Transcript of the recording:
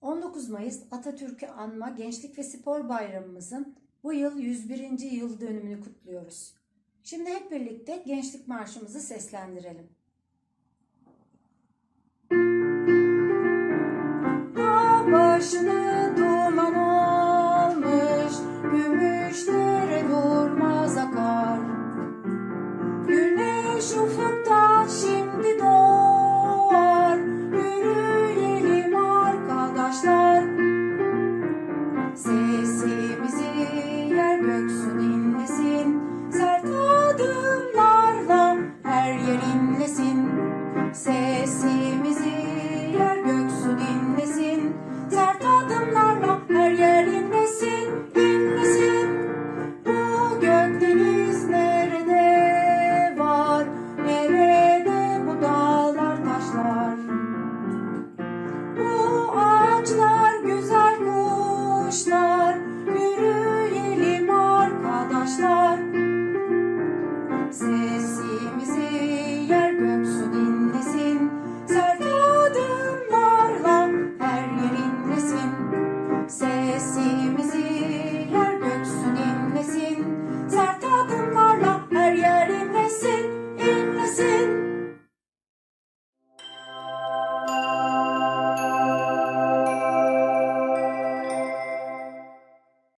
19 Mayıs Atatürk'ü anma Gençlik ve Spor Bayramımızın bu yıl 101. yıl dönümünü kutluyoruz. Şimdi hep birlikte Gençlik Marşımızı seslendirelim. Başını duman olmuş, gümüşlere durmaz akar. Güneş ufak